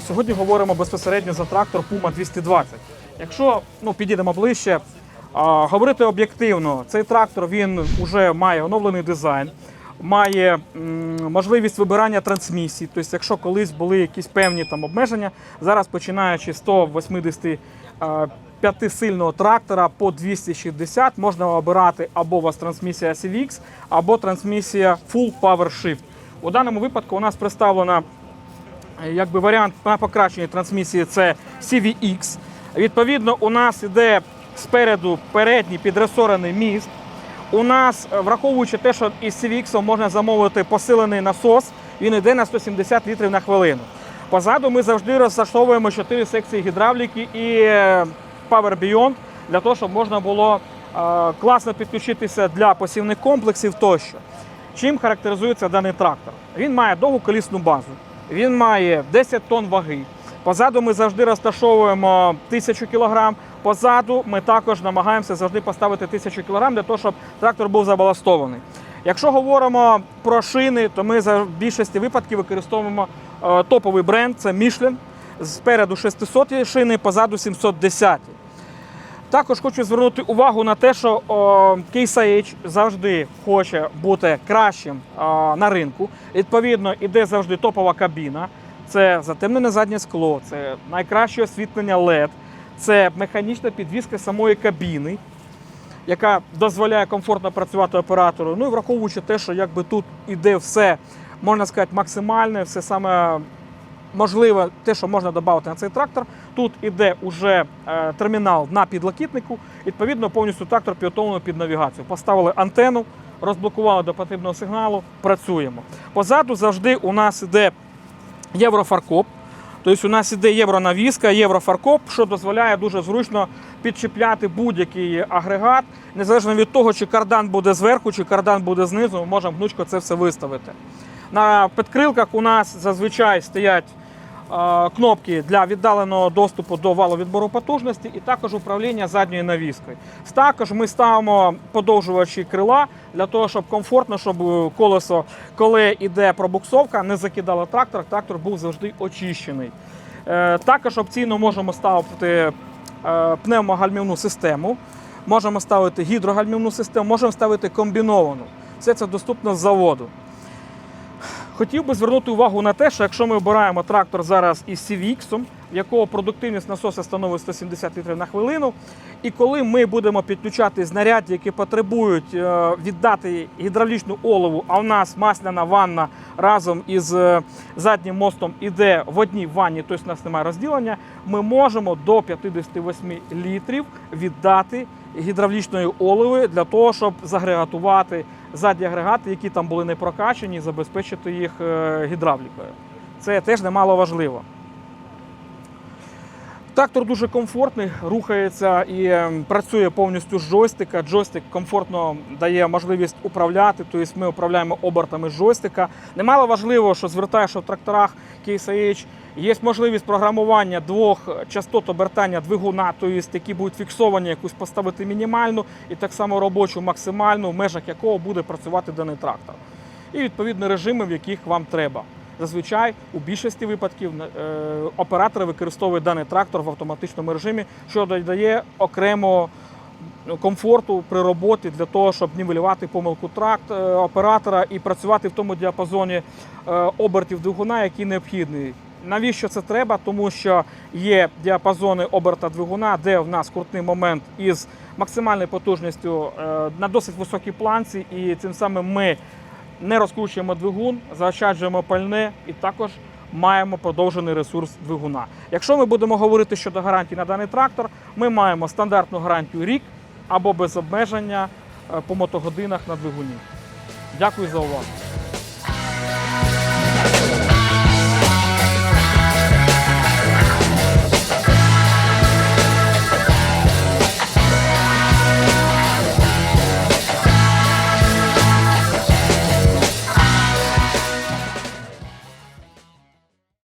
сьогодні говоримо безпосередньо за трактор Puma 220. Якщо ну, підійдемо ближче, а, говорити об'єктивно, цей трактор він вже має оновлений дизайн, має м, можливість вибирання трансмісій. Тобто, якщо колись були якісь певні там обмеження, зараз починаючи з 180 а, п'ятисильного трактора по 260 можна обирати або у вас трансмісія CVX, або трансмісія Full Power Shift. У даному випадку у нас представлена якби варіант на покращення трансмісії це CVX. Відповідно, у нас іде спереду передній підресорений міст. У нас, е, враховуючи те, що із CVX можна замовити посилений насос, він йде на 170 літрів на хвилину. Позаду ми завжди розташовуємо 4 секції гідравліки і е, Power Beyond для того, щоб можна було е, класно підключитися для посівних комплексів тощо. Чим характеризується даний трактор? Він має довгу колісну базу, він має 10 тонн ваги. Позаду ми завжди розташовуємо 1000 кг. Позаду ми також намагаємося завжди поставити 1000 кг для того, щоб трактор був забаластований. Якщо говоримо про шини, то ми за більшості випадків використовуємо е, топовий бренд це Michelin. Спереду 600 шини, позаду 710. Також хочу звернути увагу на те, що Case завжди хоче бути кращим на ринку. Відповідно, іде завжди топова кабіна. Це затемнене заднє скло, це найкраще освітлення LED, це механічна підвізка самої кабіни, яка дозволяє комфортно працювати оператору. Ну і враховуючи те, що якби тут іде все, можна сказати, максимальне, все саме можливе, те, що можна додати на цей трактор. Тут іде уже е, термінал на підлокітнику. Відповідно, повністю трактор підготовлено під навігацію. Поставили антенну, розблокували до потрібного сигналу, працюємо. Позаду завжди у нас іде єврофаркоп. Тобто у нас іде євронавіска, єврофаркоп, що дозволяє дуже зручно підчіпляти будь-який агрегат, незалежно від того, чи кардан буде зверху, чи кардан буде знизу, ми можемо гнучко це все виставити. На підкрилках у нас зазвичай стоять кнопки для віддаленого доступу до валовідбору потужності і також управління задньою навіскою. Також ми ставимо подовжувачі крила для того, щоб комфортно, щоб е, колесо, коли йде пробуксовка, не закидало трактор, трактор був завжди очищений. Е, Також опційно можемо ставити е, пневмогальмівну систему, можемо ставити гідрогальмівну систему, можемо ставити комбіновану. Все це доступно з заводу. Хотів би звернути увагу на те, що якщо ми обираємо трактор зараз із CVX, в якого продуктивність насоса становить 170 літрів на хвилину, і коли ми будемо підключати знаряддя, які потребують е, віддати гідравлічну олову, а у нас масляна ванна разом із е, заднім мостом іде в одній ванні, тобто у нас немає розділення, ми можемо до 58 літрів віддати гідравлічної оливи для того, щоб загрегатувати задні агрегати, які там були не прокачені, забезпечити їх е, гідравлікою. Це теж немало важливо. Трактор дуже комфортний, рухається і е, працює повністю з джойстика. Джойстик комфортно дає можливість управляти, тобто ми управляємо обертами джойстика. Немало важливо, що звертаю, що в тракторах IH є можливість програмування двох частот обертання двигуна, тобто які будуть фіксовані, якусь поставити мінімальну і так само робочу максимальну, в межах якого буде працювати даний трактор. І відповідно режими, в яких вам треба. Зазвичай у більшості випадків е, оператори використовують даний трактор в автоматичному режимі, що додає окремо комфорту при роботі для того, щоб нівелювати помилку тракт е, оператора і працювати в тому діапазоні е, обертів двигуна, який необхідний. Навіщо це треба? Тому що є діапазони оберта двигуна, де в нас крутний момент із максимальною потужністю на досить високій планці, і цим самим ми не розкручуємо двигун, заощаджуємо пальне і також маємо продовжений ресурс двигуна. Якщо ми будемо говорити щодо гарантії на даний трактор, ми маємо стандартну гарантію рік або без обмеження е, по мотогодинах на двигуні. Дякую за увагу.